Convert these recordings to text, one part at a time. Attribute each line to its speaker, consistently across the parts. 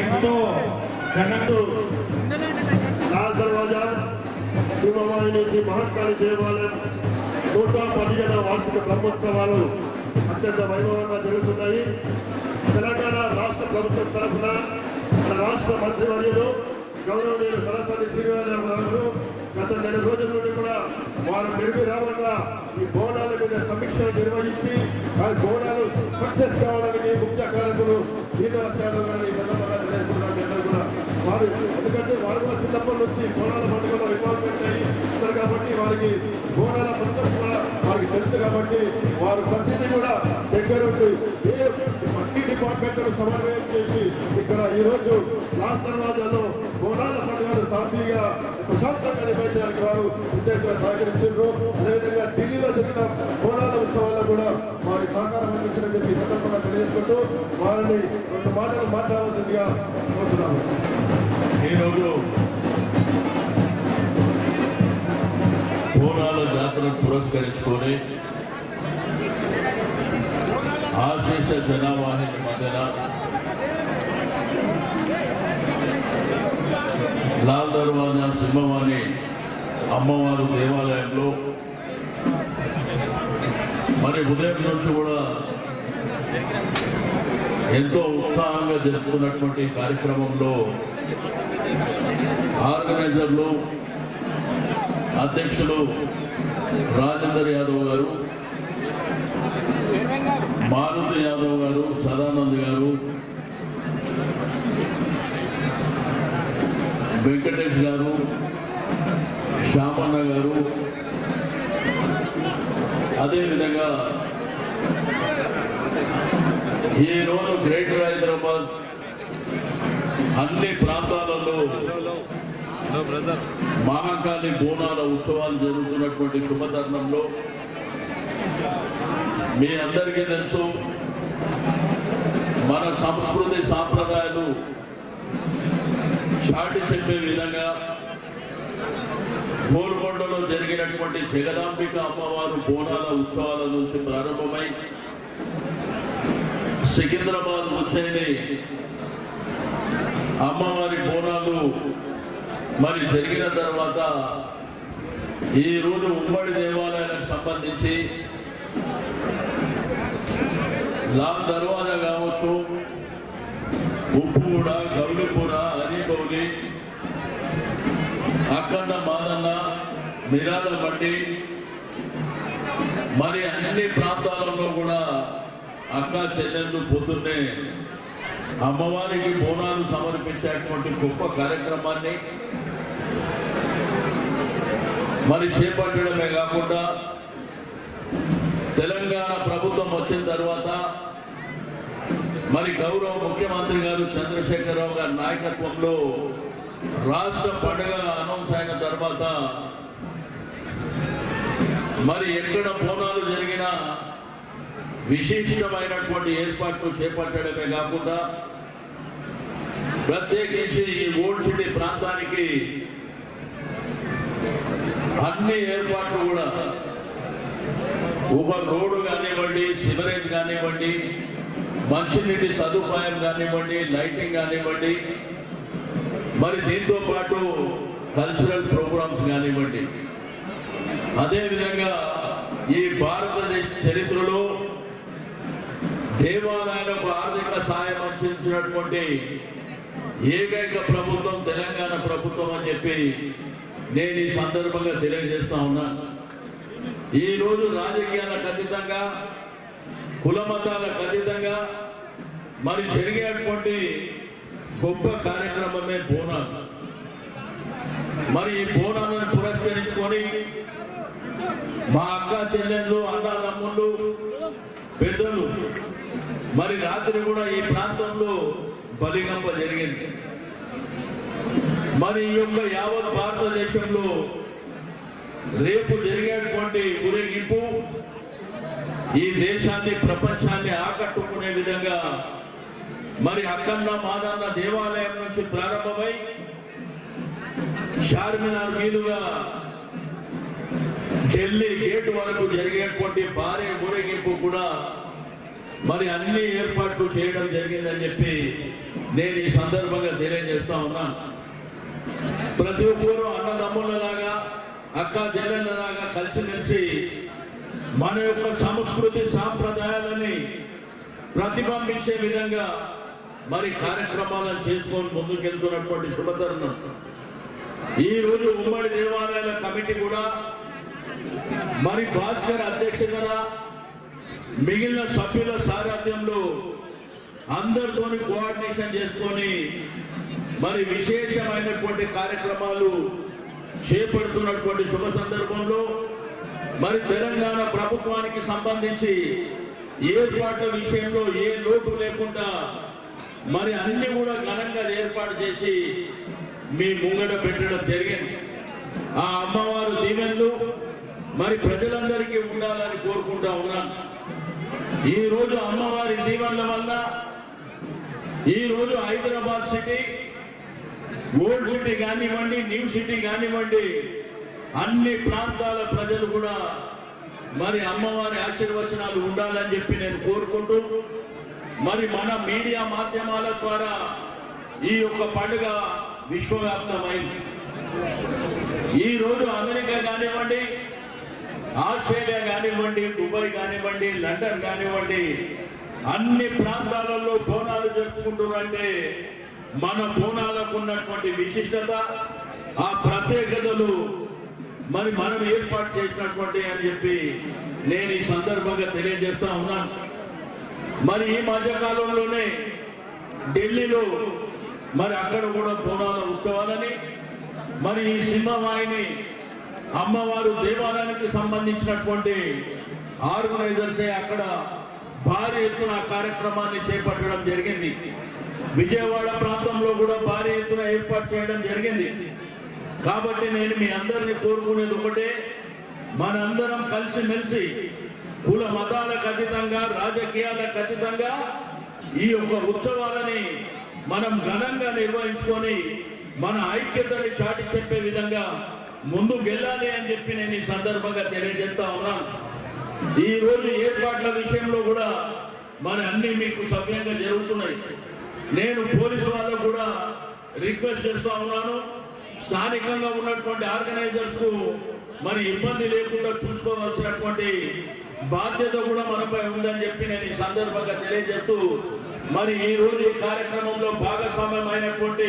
Speaker 1: ఎంతో ఘనతో.
Speaker 2: లాల్ దర్వాజా శివవాహిని నుంచి మహంకాళి దేవాలయం నూట పదిహేన వార్షిక బ్రహ్మోత్సవాలు అత్యంత వైభవంగా జరుగుతున్నాయి. తెలంగాణ రాష్ట్ర ప్రభుత్వం తరఫున మన రాష్ట్ర మంత్రివర్యులు గౌరవనీయులు సరస్వతి శ్రీనివాసరావు గారు గత నెల రోజుల నుండి వారు వారు నిర్విరామంగా ఈ బోనాల మీద సమీక్షలు నిర్వహించి ఆ బోనాలు సక్సెస్ కావడానికి ముఖ్య కారకులు శ్రీనివాస యాదవ్ గారు ఈ సందర్భంగా తెలియజేస్తున్నాం అందరూ కూడా వారు ఎందుకంటే వారు కూడా చిన్నప్పటి నుంచి బోనాల పండుగలో ఇన్వాల్వ్మెంట్ అయ్యి కాబట్టి వారికి బోనాల మొత్తం వారికి తెలుసు కాబట్టి వారు ప్రతిదీ కూడా దగ్గర ఉండి ఏ అన్ని డిపార్ట్మెంట్లను సమన్వయం చేసి ఇక్కడ ఈ రోజు లాస్ట్ దర్వాజాలో బోనాల పండుగను సాఫీగా ప్రశాంతంగా నిర్వహించడానికి వారు విద్యార్థులు సహకరించారు అదేవిధంగా ఢిల్లీలో జరిగిన బోనాల ఉత్సవాల్లో కూడా వారి సహకారం అందించారని చెప్పి ఈ సందర్భంగా తెలియజేసుకుంటూ వారిని రెండు మాటలు మాట్లాడవలసిందిగా కోరుతున్నాను.
Speaker 3: ఈరోజు బోనాల జాతరను పురస్కరించుకొని ఆశీష జనావాహిని మధ్యన లాల్ దర్వాజా సింహవాణి అమ్మవారు దేవాలయంలో మరి ఉదయం నుంచి కూడా ఎంతో ఉత్సాహంగా జరుపుకున్నటువంటి కార్యక్రమంలో ఆర్గనైజర్లు అధ్యక్షులు రాజేందర్ యాదవ్ గారు మారుతి యాదవ్ గారు సదానంద్ గారు వెంకటేష్ గారు శ్యామన్న గారు. అదేవిధంగా ఈ రోజు గ్రేటర్ హైదరాబాద్ అన్ని ప్రాంతాలలో మహాకాళి బోనాల ఉత్సవాలు జరుగుతున్నటువంటి శుభతరుణంలో మీ అందరికీ తెలుసు మన సంస్కృతి సాంప్రదాయాలు చాటి చెప్పే విధంగా గోల్కొండలో జరిగినటువంటి జగదాంబిక అమ్మవారు బోనాల ఉత్సవాల నుంచి ప్రారంభమై సికింద్రాబాద్ వచ్చేది అమ్మవారి బోనాలు మరి జరిగిన తర్వాత ఈ రోజు ఉమ్మడి దేవాలయాలకు సంబంధించి లాల్ దర్వాజా కావచ్చు ఉప్పుగూడ గౌలిపూర హరిబౌలి అక్కన్న మాదన్న మిరాల బండి మరి అన్ని ప్రాంతాలలో కూడా అక్క చెల్లెళ్ళు పొద్దున్నే అమ్మవారికి బోనాలు సమర్పించేటువంటి గొప్ప కార్యక్రమాన్ని మరి చేపట్టడమే కాకుండా తెలంగాణ ప్రభుత్వం వచ్చిన తర్వాత మరి గౌరవ ముఖ్యమంత్రి గారు చంద్రశేఖరరావు గారి నాయకత్వంలో రాష్ట్ర పండుగ అనౌన్స్ అయిన తర్వాత మరి ఎక్కడ బోనాలు జరిగినా విశిష్టమైనటువంటి ఏర్పాట్లు చేపట్టడమే కాకుండా ప్రత్యేకించి ఈ ఓల్డ్ సిటీ ప్రాంతానికి అన్ని ఏర్పాట్లు కూడా ఒక రోడ్డు కానివ్వండి సివరేజ్ కానివ్వండి మంచినీటి సదుపాయం కానివ్వండి లైటింగ్ కానివ్వండి మరి దీంతో పాటు కల్చరల్ ప్రోగ్రామ్స్ కానివ్వండి. అదేవిధంగా ఈ భారతదేశ చరిత్రలో దేవాలయాలకు ఆర్థిక సాయం అందించినటువంటి ఏకైక ప్రభుత్వం తెలంగాణ ప్రభుత్వం అని చెప్పి నేను ఈ సందర్భంగా తెలియజేస్తా ఉన్నాను ఈ రోజు రాజకీయాలకు అతీతంగా కుల అతీతంగా మరి జరిగేటువంటి గొప్ప కార్యక్రమమే బోనాలు. మరి ఈ బోనాలను పురస్కరించుకొని మా అక్క చెల్లెళ్ళు అన్నదమ్ముళ్ళు పెద్దలు మరి రాత్రి కూడా ఈ ప్రాంతంలో బలిగంప జరిగింది. మరి ఈ యొక్క యావత్ భారతదేశంలో రేపు జరిగేటువంటి ఊరేగింపు ఈ దేశాన్ని ప్రపంచాన్ని ఆకట్టుకునే విధంగా మరి అక్కన్న మాదన్న దేవాలయం నుంచి ప్రారంభమై చార్మినార్ మీదుగా ఢిల్లీ గేట్ వరకు జరిగేటువంటి భారీ ఊరేగింపు కూడా మరి అన్ని ఏర్పాట్లు చేయడం జరిగిందని చెప్పి నేను ఈ సందర్భంగా తెలియజేస్తా ఉన్నాను. ప్రతి ఒక్కరూ అన్నదమ్ములలాగా అక్క జల్లెళ్ళలాగా కలిసిమెలిసి మన యొక్క సంస్కృతి సాంప్రదాయాలని ప్రతిబింబించే విధంగా మరి కార్యక్రమాలను చేసుకొని ముందుకెళ్తున్నటువంటి శుభతరుణం. ఈ రోజు ఉమ్మడి దేవాలయాల కమిటీ కూడా మరి భాస్కర్ అధ్యక్షతన మిగిలిన సభ్యుల సారథ్యంలో అందరితోని కోఆర్డినేషన్ చేసుకొని మరి విశేషమైనటువంటి కార్యక్రమాలు చేపడుతున్నటువంటి శుభ సందర్భంలో మరి తెలంగాణ ప్రభుత్వానికి సంబంధించి ఏర్పాట్ల విషయంలో ఏ లోటు లేకుండా మరి అన్ని కూడా ఘనంగా ఏర్పాటు చేసి మీ ముంగడ పెట్టడం జరిగింది. ఆ అమ్మవారు దీవెన్లు మరి ప్రజలందరికీ ఉండాలని కోరుకుంటా ఉన్నాను. ఈ రోజు అమ్మవారి దీవెన్ల వల్ల ఈ రోజు హైదరాబాద్ సిటీ ఓల్డ్ సిటీ కానివ్వండి న్యూ సిటీ కానివ్వండి అన్ని ప్రాంతాల ప్రజలు కూడా మరి అమ్మవారి ఆశీర్వచనాలు ఉండాలని చెప్పి నేను కోరుకుంటూ మరి మన మీడియా మాధ్యమాల ద్వారా ఈ యొక్క పండుగ విశ్వవ్యాప్తమైంది. ఈరోజు అమెరికా కానివ్వండి ఆస్ట్రేలియా కానివ్వండి దుబాయ్ కానివ్వండి లండన్ కానివ్వండి అన్ని ప్రాంతాలలో బోనాలు జరుపుకుంటున్నారంటే మన బోనాలకు ఉన్నటువంటి విశిష్టత ఆ ప్రత్యేకతలు మరి మనం ఏర్పాటు చేసినటువంటి అని చెప్పి నేను ఈ సందర్భంగా తెలియజేస్తా ఉన్నాను. మరి ఈ మధ్యకాలంలోనే ఢిల్లీలో మరి అక్కడ కూడా బోనాల ఉత్సవాలని మరి ఈ సింహవాయిని అమ్మవారు దేవాలయానికి సంబంధించినటువంటి ఆర్గనైజర్సే అక్కడ భారీ ఎత్తున కార్యక్రమాన్ని చేపట్టడం జరిగింది. విజయవాడ ప్రాంతంలో కూడా భారీ ఎత్తున ఏర్పాటు చేయడం జరిగింది. కాబట్టి నేను మీ అందరినీ కోరుకునేది ఒకటే మనందరం కలిసిమెలిసి కుల మతాలకు అతీతంగా రాజకీయాలకు అతీతంగా ఈ యొక్క ఉత్సవాలని మనం ఘనంగా నిర్వహించుకొని మన ఐక్యతని చాటి చెప్పే విధంగా ముందుకు వెళ్ళాలి అని చెప్పి నేను ఈ సందర్భంగా తెలియజేస్తా ఉన్నాను. ఈ రోజు ఏర్పాట్ల విషయంలో కూడా మన అన్ని మీకు సవ్యంగా జరుగుతున్నాయి. నేను పోలీసు వాళ్ళకు కూడా రిక్వెస్ట్ చేస్తా ఉన్నాను. స్థానికంగా ఉన్నటువంటి ఆర్గనైజర్స్కు మరి ఇబ్బంది లేకుండా చూసుకోవాల్సినటువంటి బాధ్యత కూడా మనపై ఉందని చెప్పి నేను ఈ సందర్భంగా తెలియజేస్తూ మరి ఈ రోజు ఈ కార్యక్రమంలో భాగస్వామ్యమైనటువంటి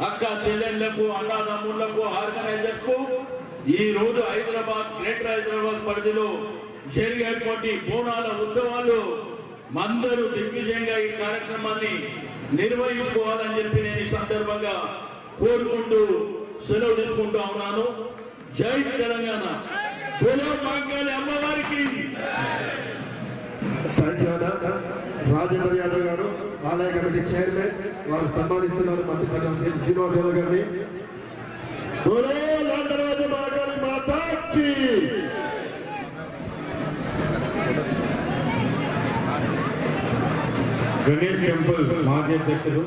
Speaker 3: అక్క చెల్లెళ్ళకు అన్నదమ్ముళ్ళకు ఆర్గనైజర్స్కు ఈ రోజు హైదరాబాద్ గ్రేటర్ హైదరాబాద్ పరిధిలో జరిగేటువంటి బోనాల ఉత్సవాలు అందరూ దిగ్విజయంగా ఈ కార్యక్రమాన్ని నిర్వహించుకోవాలని చెప్పి నేను ఈ సందర్భంగా కోరుకుంటూ సెలవు తీసుకుంటా ఉన్నాను. జై తెలంగాణ. బోలో అమ్మవారికి.
Speaker 2: రాజేంద్ర యాదవ్ గారు ఆలయ కమిటీ చైర్మన్ వారు సన్మానిస్తున్నారు మంత్రి శ్రీనివాసరావు గారిని బోలో లాల్ దర్వాజా మహాకాళి మాతాకి
Speaker 1: గణేష్ టెంపుల్ మాజీ అధ్యక్షుడు.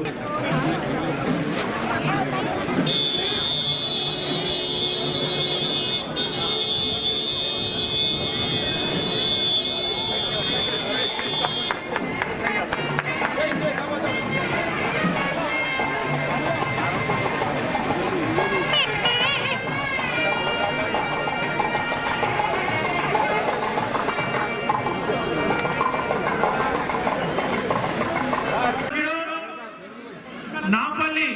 Speaker 1: नापल्ली